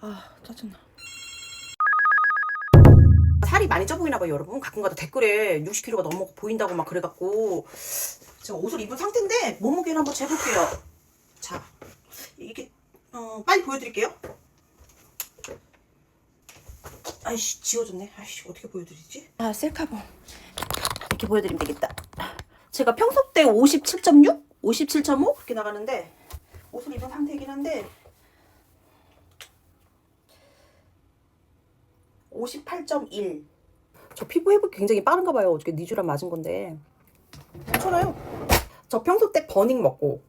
아 짜증나. 살이 많이 쪄 보이나 봐요 여러분. 가끔가다 댓글에 60kg가 넘어 보인다고 막 그래갖고 제가 옷을 입은 상태인데 몸무게를 한번 재볼게요. 자 이게 어, 빨리 보여드릴게요. 아이씨 지워졌네. 아이씨 어떻게 보여드리지? 아 셀카봉 이렇게 보여드리면 되겠다. 제가 평소 때 57.6, 57.5 그렇게 나가는데 옷을 입은 상태이긴 한데 58.1. 저 피부 회복이 굉장히 빠른가 봐요. 어저께 니주랑 맞은 건데. 괜찮아요. 저 평소 때 버닝 먹고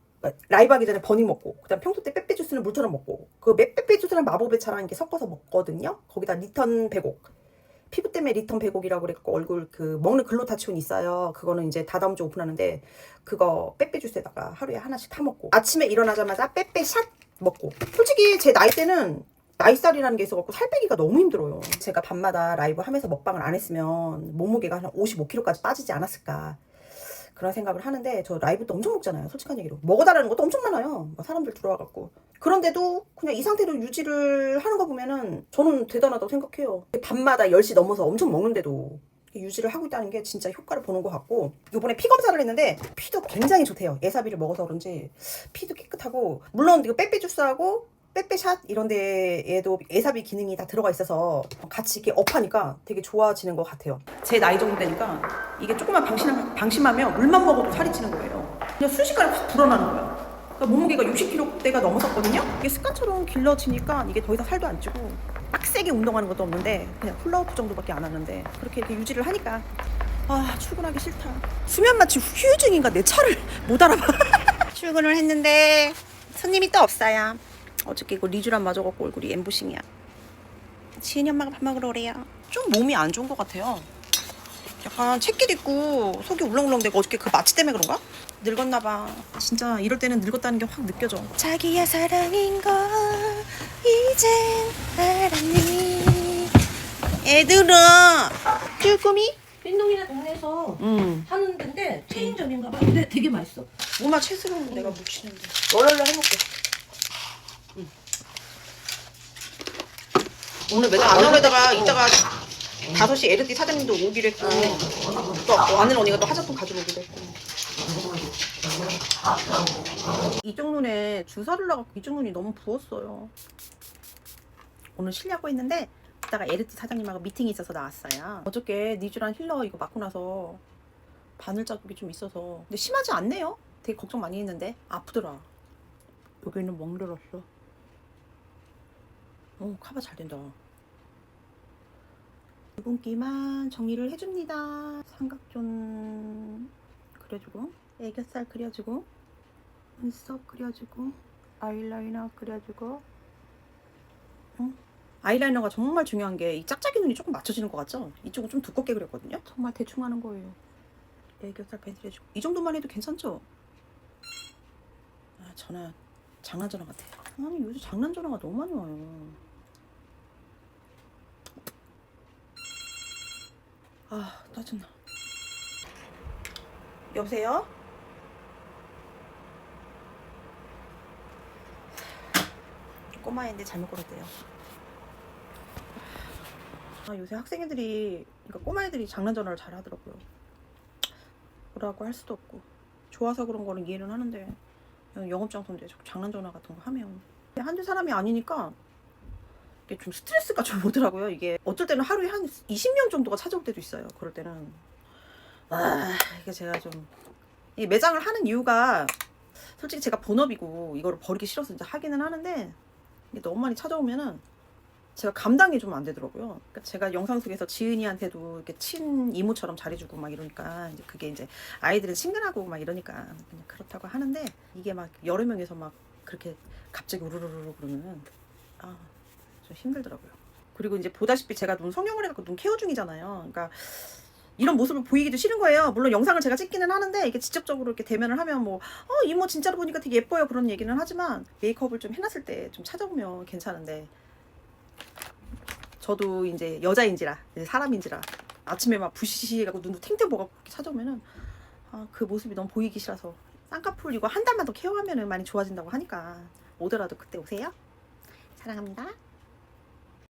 라이브 하기 전에 버닝 먹고 그다음 평소 때 빼빼 주스는 물처럼 먹고 그 빼빼 주스랑 마법의 차랑 이렇게 섞어서 먹거든요. 거기다 리턴 배곡. 피부 때문에 리턴 배곡이라고 그랬고 얼굴 그 먹는 글루타치온 있어요. 그거는 이제 다다음 주 오픈하는데 그거 빼빼 주스에다가 하루에 하나씩 타 먹고 아침에 일어나자마자 빼빼 샷 먹고 솔직히 제 나이 때는 나이살이라는 게 있어갖고 살 빼기가 너무 힘들어요. 제가 밤마다 라이브 하면서 먹방을 안 했으면 몸무게가 한 55kg까지 빠지지 않았을까. 그런 생각을 하는데 저 라이브 때 엄청 먹잖아요. 솔직한 얘기로. 먹어달라는 것도 엄청 많아요. 막 사람들 들어와갖고. 그런데도 그냥 이 상태로 유지를 하는 거 보면은 저는 대단하다고 생각해요. 밤마다 10시 넘어서 엄청 먹는데도 유지를 하고 있다는 게 진짜 효과를 보는 것 같고 요번에 피 검사를 했는데 피도 굉장히 좋대요. 에사비를 먹어서 그런지 피도 깨끗하고 물론 이거 빼빼 주스하고 빼빼샷 이런 데에도 에사비 기능이 다 들어가 있어서 같이 이렇게 업하니까 되게 좋아지는 것 같아요. 제 나이 정도 되니까 이게 조금만 방심, 방심하면 물만 먹어도 살이 찌는 거예요. 그냥 순식간에 확 불어나는 거예요. 그러니까 몸무게가 60kg대가 넘어섰거든요. 이게 습관처럼 길러지니까 이게 더 이상 살도 안 찌고 빡세게 운동하는 것도 없는데 그냥 훌라후프 정도밖에 안 하는데 그렇게 이렇게 유지를 하니까 아 출근하기 싫다. 수면 마취 후유증인가 내 차를 못 알아봐. 출근을 했는데 손님이 또 없어요. 어저께 이거 리쥬란 맞아갖고 얼굴이 엠부싱이야. 지은이 엄마가 밥 먹으러 오래요. 좀 몸이 안 좋은 것 같아요. 약간 채길 있고 속이 울렁울렁대고 어저께 그 마취 때문에 그런가? 늙었나 봐. 진짜 이럴 때는 늙었다는 게 확 느껴져. 자기야 사랑인 걸 이젠 알았니. 얘들아. 쭈꾸미? 빈동이네 동네에서 응. 하는 데인데 체인점인가 봐. 근데 되게 맛있어. 엄마 채스는 내가 묻히는데. 얼른 해볼게. 오늘 매장 안 나오려다가 이따가 5시 에르띠 사장님도 오기로 했고 또 아는 언니가 또 화장품 가지고 오기로 했고. 이쪽 눈에 주사를 나갖고 이쪽 눈이 너무 부었어요. 오늘 쉬려고 했는데 이따가 에르띠 사장님하고 미팅이 있어서 나왔어요. 어저께 니쥬란 힐러 이거 맞고 나서 바늘 자국이 좀 있어서. 근데 심하지 않네요. 되게 걱정 많이 했는데 아프더라. 여기는 멍들었어 어 카바 잘 된다. 붉은기만 정리를 해줍니다. 삼각존 그려주고 애교살 그려주고 눈썹 그려주고 아이라이너 그려주고 응? 아이라이너가 정말 중요한 게 이 짝짝이 눈이 조금 맞춰지는 것 같죠? 이쪽은 좀 두껍게 그렸거든요? 정말 대충 하는 거예요. 애교살 펜슬 해주고. 이 정도만 해도 괜찮죠? 아 전화 장난 전화 같아. 아니 요새 장난 전화가 너무 많이 와요 아 짜증나. 여보세요? 꼬마인데 잘못 걸었대요. 아 요새 학생애들이 그러니까 꼬마애들이 장난 전화를 잘 하더라고요. 뭐라고 할 수도 없고. 좋아서 그런 거는 이해는 하는데 영업장소인데 자꾸 장난 전화 같은 거 하면. 한두 사람이 아니니까 이게 좀 스트레스가 좀 오더라고요. 이게 어쩔 때는 하루에 한 20명 정도가 찾아올 때도 있어요. 그럴 때는 아 이게 제가 좀 이 매장을 하는 이유가 솔직히 제가 본업이고 이거를 버리기 싫어서 이제 하기는 하는데 이게 너무 많이 찾아오면은 제가 감당이 좀 안 되더라고요. 그러니까 제가 영상 속에서 지은이한테도 이렇게 친 이모처럼 잘해주고 막 이러니까 이제 그게 이제 아이들은 친근하고 막 이러니까 그냥 그렇다고 하는데 이게 막 여러 명에서 막 그렇게 갑자기 우르르르 그러면은 아 좀 힘들더라고요. 그리고 이제 보다시피 제가 눈 성형을 해갖고 눈 케어 중이잖아요. 그러니까 이런 모습을 보이기도 싫은 거예요. 물론 영상을 제가 찍기는 하는데 이게 직접적으로 이렇게 대면을 하면 뭐 어, 이모 진짜로 보니까 되게 예뻐요 그런 얘기는 하지만 메이크업을 좀 해놨을 때 좀 찾아보면 괜찮은데 저도 이제 여자인지라 이제 사람인지라 아침에 막 부시시해갖고 눈도 탱탱 먹어갖고 이렇게 찾아오면은 아, 그 모습이 너무 보이기 싫어서 쌍꺼풀 이거 한 달만 더 케어하면은 많이 좋아진다고 하니까 오더라도 그때 오세요. 사랑합니다.